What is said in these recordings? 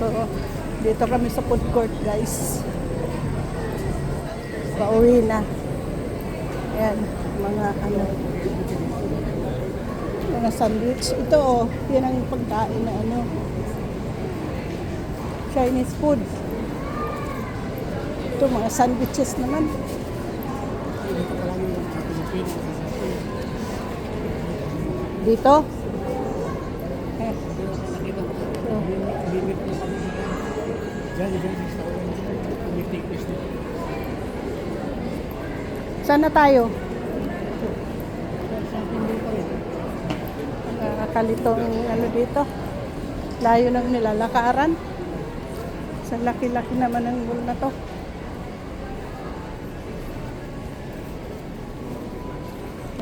So, dito kami sa food court, guys. Pauwi na. Ayan, mga ano, mga sandwich. Ito, oh, yan ang pagkain na ano, Chinese food. Ito, mga sandwiches naman. Dito? Eh. Oh. Saan na tayo? Nakakalitong ano dito. Layo ng nilalakaran. Sa laki-laki naman ng mall na to.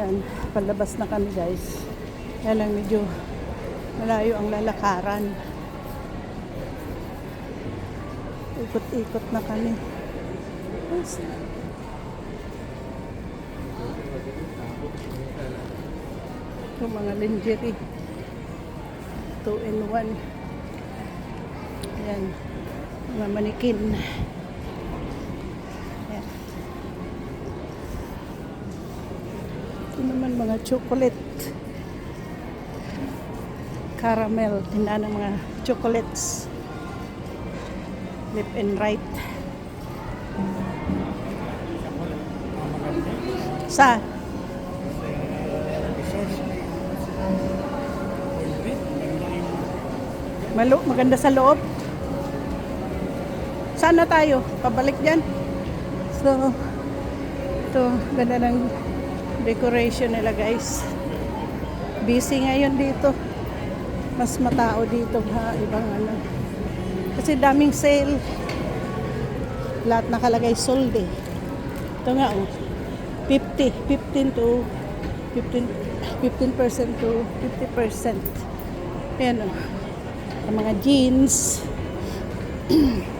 Yan, palabas na kami guys. Yan lang medyo malayo ang lalakaran. Ikot-ikot na kami. Ito mga lingerie. 2 in 1. Yan. Mga manikin. Yan. Ito naman mga chocolate. Caramel. Tinda ng mga chocolates. Left and right. Sa? Malo, maganda sa loob. Sana tayo, pabalik dyan. So, ito, ganda ng decoration nila guys. Busy ngayon dito. Mas matao dito ha, ibang ano. Kasi daming sale. Lahat nakalagay sold eh. Ito nga oh. 50, 15 to 15 15% to 50%. Ayan oh. Ang mga jeans.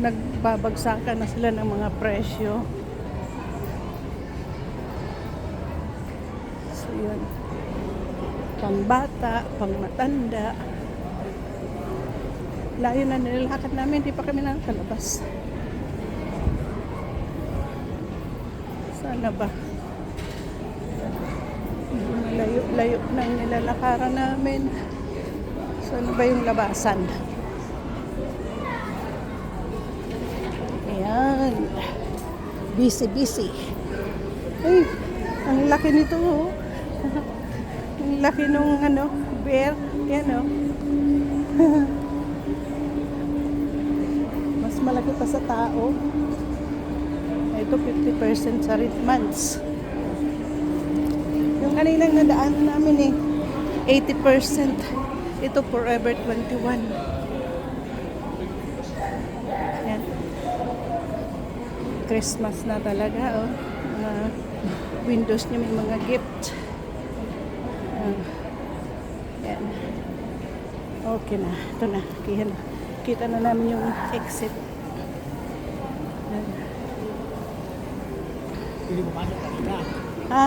nagbabagsakan na sila ng mga presyo. So, yun. Pang bata, pang matanda. Layo na nilalakad namin, hindi pa kami nakakalabas. Sana ba? Layo-layo ng nilalakaran namin. Sana ba yung labasan? Ayan. Busy, busy. Ay, ang laki nito. Oh. ang laki nung ano, bear. Yan oh. Mas malaki pa sa tao. Ito 50% sa months. Yung kanilang nadaan namin eh, 80%. Ito Forever 21. Yan. Christmas na talaga, oh. Mga windows niya may mga gift. Ah, yan. Okay na. Ito na. Kita na, kita na namin yung exit. Yan. Ha?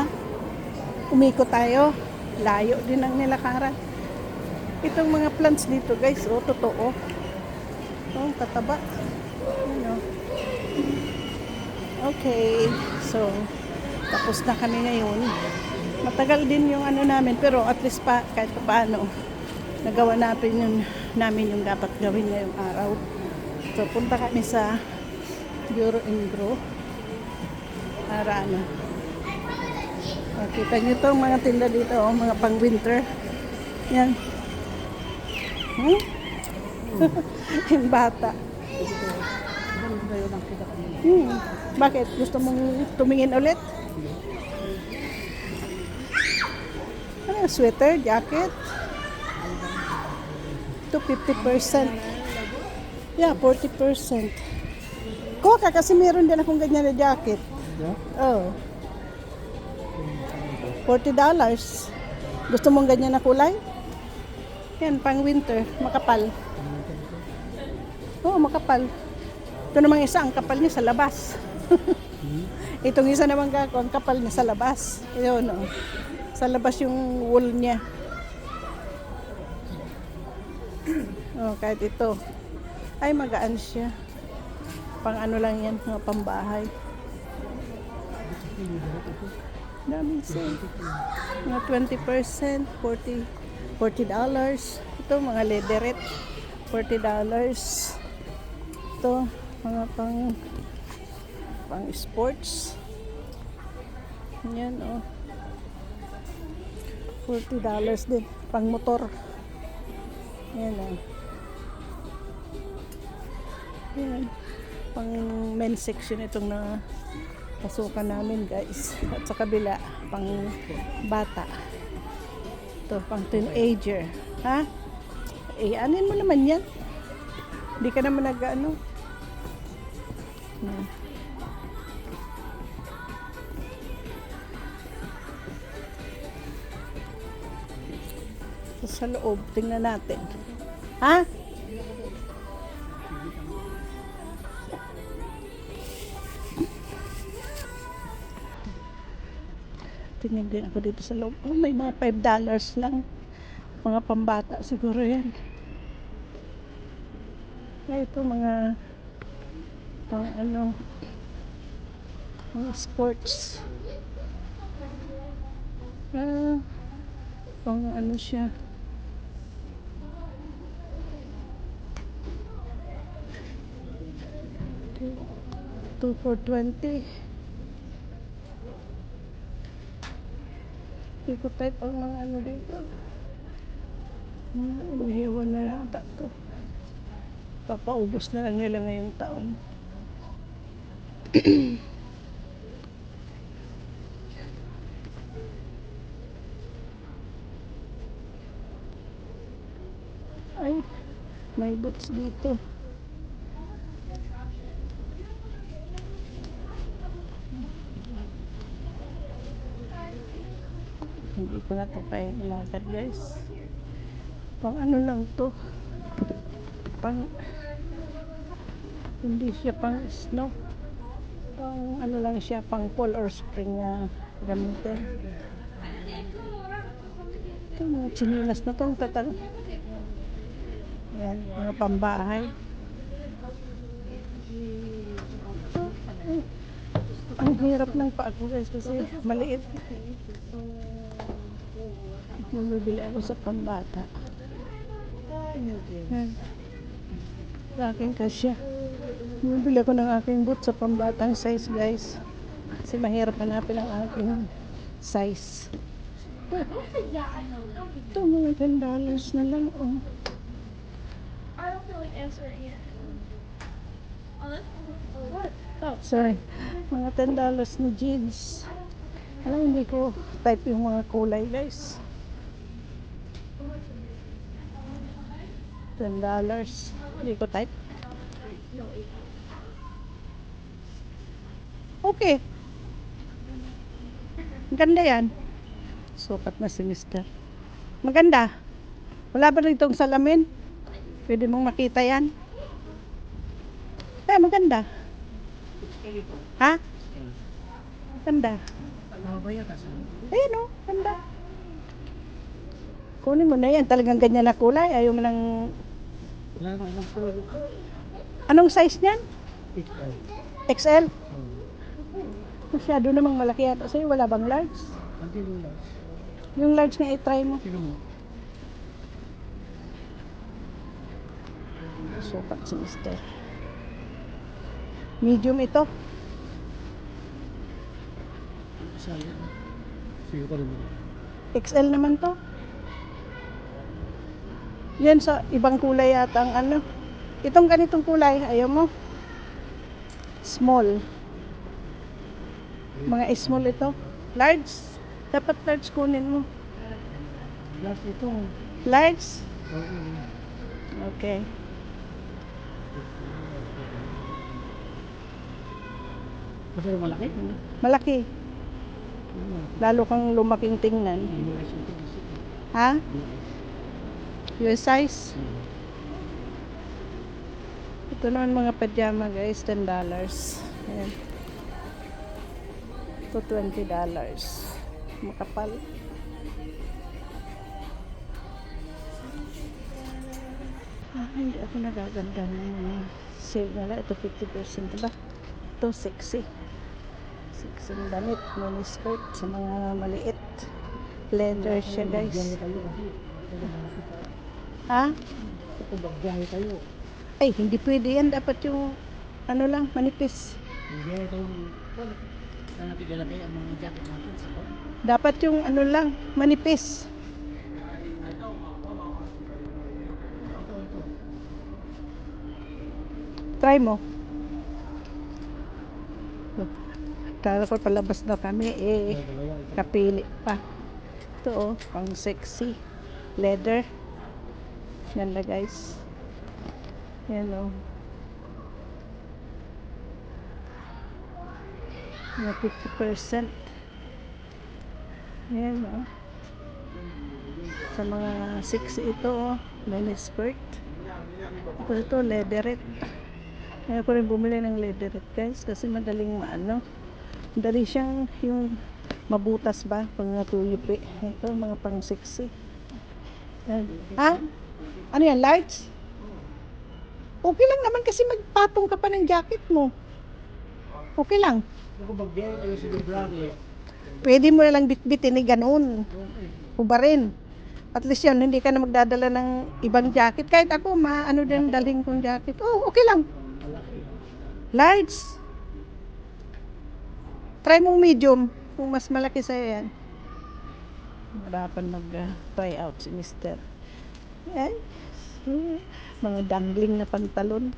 Umikot tayo. Layo din ang nilakaran. Itong mga plants dito guys, oh, totoo. Oh, tataba. Ano? Okay. So, tapos na kami ngayon. Matagal din yung ano namin, pero at least pa, kahit pa paano, nagawa natin yung, namin yung dapat gawin ngayong araw. So, punta kami sa Bureau and Grow. Para ano. Oh, kita nyo to mga tinda dito, oh, mga pang winter. Yan. Hmm? yung bata. Hmm. Bakit? Gusto mong tumingin ulit? Ano, sweater, jacket? To 50%. Yeah, 40%. Kuha ka kasi meron din akong ganyan na jacket. Oh. $40. Gusto mong ganyan na kulay? Yan, pang winter, makapal. Oo, makapal. Ito namang isa, ang kapal niya sa labas. Itong isa naman kako, ang kapal niya sa labas. Yun, oh. Sa labas yung wool niya. Oh, kahit ito. Ay, magaan siya. Pang ano lang yan, mga pambahay. Dami sale. Mga 20%, 40 $40 dollars. Ito mga leatherette, 40 dollars. Ito mga pang pang sports. Yan oh. 40 dollars din pang motor. Yan oh. Yan. Pang men's section itong na pasukan namin guys. At sa kabila, pang bata. Ito, pang teenager. Ha? Eh, anin mo naman yan. Hindi ka naman nag-ano. Yan. Ito Sa loob, tingnan natin. Ha? Tingnan din ako dito sa loob. Oh, may mga 5 dollars lang. Mga pambata siguro yan. Ito mga pang ano mga sports. Ah, pang ano siya. Two for 20. Hindi ko type ang mga ano dito. Mga umihiwan na yata to. Papaubos na lang nila ngayong taon. Ay, may boots dito. Hindi ko na ito kaya ilagad guys. Pang ano lang to. Pang hindi siya pang snow. Pang ano lang siya, pang fall or spring na gamitin. Ito mga chinilas na to. Tatal. Yan, mga pambahay. Ang hirap ng paa ko guys kasi maliit. Bumibili ako sa pambata. Yan. Sa akin kasya. Bumibili ako ng aking boot sa pambatang size guys. Kasi mahirap hanapin ang aking size. Ito mga 10 dollars na lang. Oh. I don't feel like answering it. Oh? Oh, sorry. Mga 10 dollars na jeans. Alam, hindi ko type yung mga kulay guys. 10 dollars. Hindi ko type. Okay. Ganda yan. Sukat na si Mister. Maganda. Wala ba rin itong salamin? Pwede mong makita yan. Eh, maganda. Ha? Ganda. Ayan o, ganda. Kunin mo na yan. Talagang ganyan na kulay. Ayaw mo ng... Wala nang ilang po. Anong size niyan? XL. XL? Masyado namang malaki yata sa'yo. Wala bang large? Hindi. Yung large nga i-try mo. Sino mo? Sukat si Mister. Medium ito. Saan? Sige ko rin. XL naman to. Yan sa ibang kulay yata ang ano. Itong ganitong kulay, ayaw mo? Small. Mga small ito. Large. Dapat large kunin mo. Last ito. Large? Okay. Kasi malaki. Malaki. Lalo kang lumaking tingnan. Ha? US size. Ito naman mga pajama guys, $10. Ayan. Ito $20. Makapal. Ah, hindi ako nagaganda ng mga sale nila. Ito 50% diba? Ito sexy. Sexy ng damit. Mini skirt sa mga maliit. Leather siya guys. Ha? Kapag magbiyahe kayo. Ay, hindi pwede yan. Dapat yung ano lang, manipis. Biyahe kayo. Sana tigala kayo ang mga jacket natin sa bag. Dapat yung ano lang, manipis. Try mo. Kala ko palabas na kami, eh, kapili pa. Ito oh, pang sexy. Leather. Ganda guys. Yan oh. Na 50%. Yan oh. Sa mga sexy ito oh. Mini skirt. Tapos ito leatherette. Kaya ko rin bumili ng leatherette guys kasi madaling maano. Madali siyang yung mabutas ba pag natuyupi. Ito mga pang sexy. Yan. Ano yan? Lights? Okay lang naman kasi magpatong ka pa ng jacket mo. Okay lang. Pwede mo lang bitbitin ni ganun. Hubarin. At least yun, hindi ka na magdadala ng ibang jacket. Kahit ako, maano din dalhin kong jacket. Oh, okay lang. Large. Try mong medium. Kung mas malaki sa'yo yan. Harapan mag-try out si Mister. Ay, hmm, mga dangling na pantalon.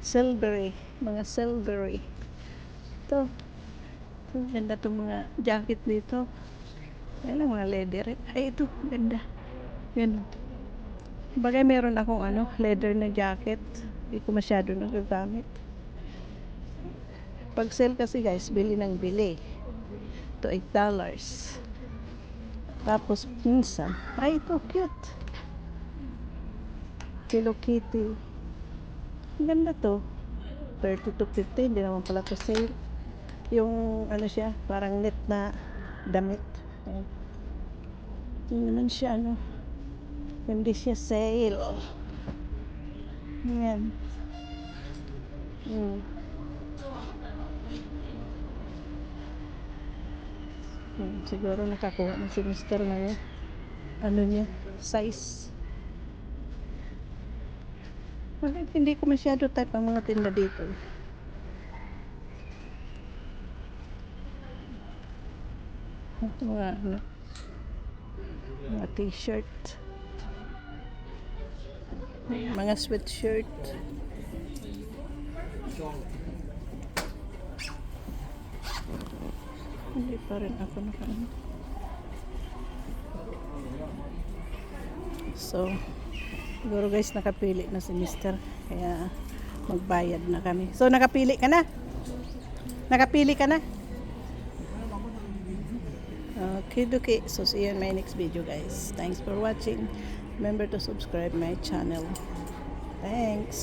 Silvery. Mga silvery. Ito. Ang ganda itong mga jacket dito. Kaya lang mga leather. Ay, ito. Ganda. Yan. Bagay meron akong ano, leather na jacket. Hindi ko masyado nagagamit. Pag sale kasi guys, bili ng bili. Ito, $8. Tapos, minsan, ay, ito, cute. Hello Kitty. Ang ganda to. 30 to 50, hindi naman pala to sale. Yung, ano siya, parang net na damit. Hindi naman siya, ano, hindi siya sale. Ayan. Hmm. Siguro nakakuha na si Mr. na yun. Ano niya, size. Bakit hindi ko masyado type ang mga tinda dito? Ito mga ano, mga t-shirt. Mga sweatshirt. Hindi pa rin ako nakaano. So, siguro guys nakapili na si Mister. Kaya magbayad na kami. So, nakapili ka na? Nakapili ka na? Okay, okay. So, see you in my next video, guys. Thanks for watching. Remember to subscribe my channel. Thanks.